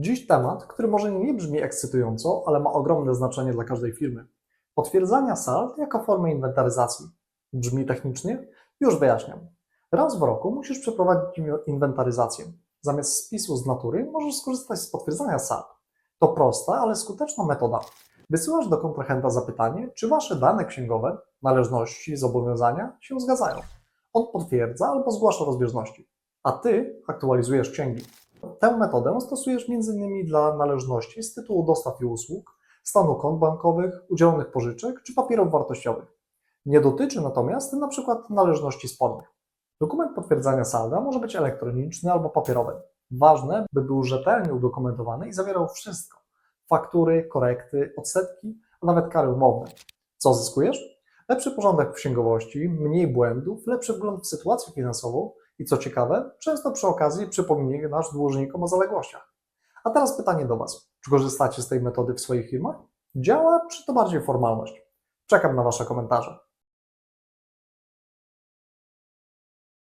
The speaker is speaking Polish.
Dziś temat, który może nie brzmi ekscytująco, ale ma ogromne znaczenie dla każdej firmy. Potwierdzania sald jako formę inwentaryzacji. Brzmi technicznie? Już wyjaśniam. Raz w roku musisz przeprowadzić inwentaryzację. Zamiast spisu z natury możesz skorzystać z potwierdzania sald. To prosta, ale skuteczna metoda. Wysyłasz do kontrahenta zapytanie, czy wasze dane księgowe, należności, zobowiązania się zgadzają. On potwierdza albo zgłasza rozbieżności, a ty aktualizujesz księgi. Tę metodę stosujesz m.in. dla należności z tytułu dostaw i usług, stanu kont bankowych, udzielonych pożyczek czy papierów wartościowych. Nie dotyczy natomiast np. należności spornych. Dokument potwierdzania salda może być elektroniczny albo papierowy. Ważne, by był rzetelnie udokumentowany i zawierał wszystko: faktury, korekty, odsetki, a nawet kary umowne. Co zyskujesz? Lepszy porządek w księgowości, mniej błędów, lepszy wgląd w sytuację finansową i co ciekawe, często przy okazji przypominasz dłużnikom o zaległościach. A teraz pytanie do Was. Czy korzystacie z tej metody w swoich firmach? Działa, czy to bardziej formalność? Czekam na Wasze komentarze.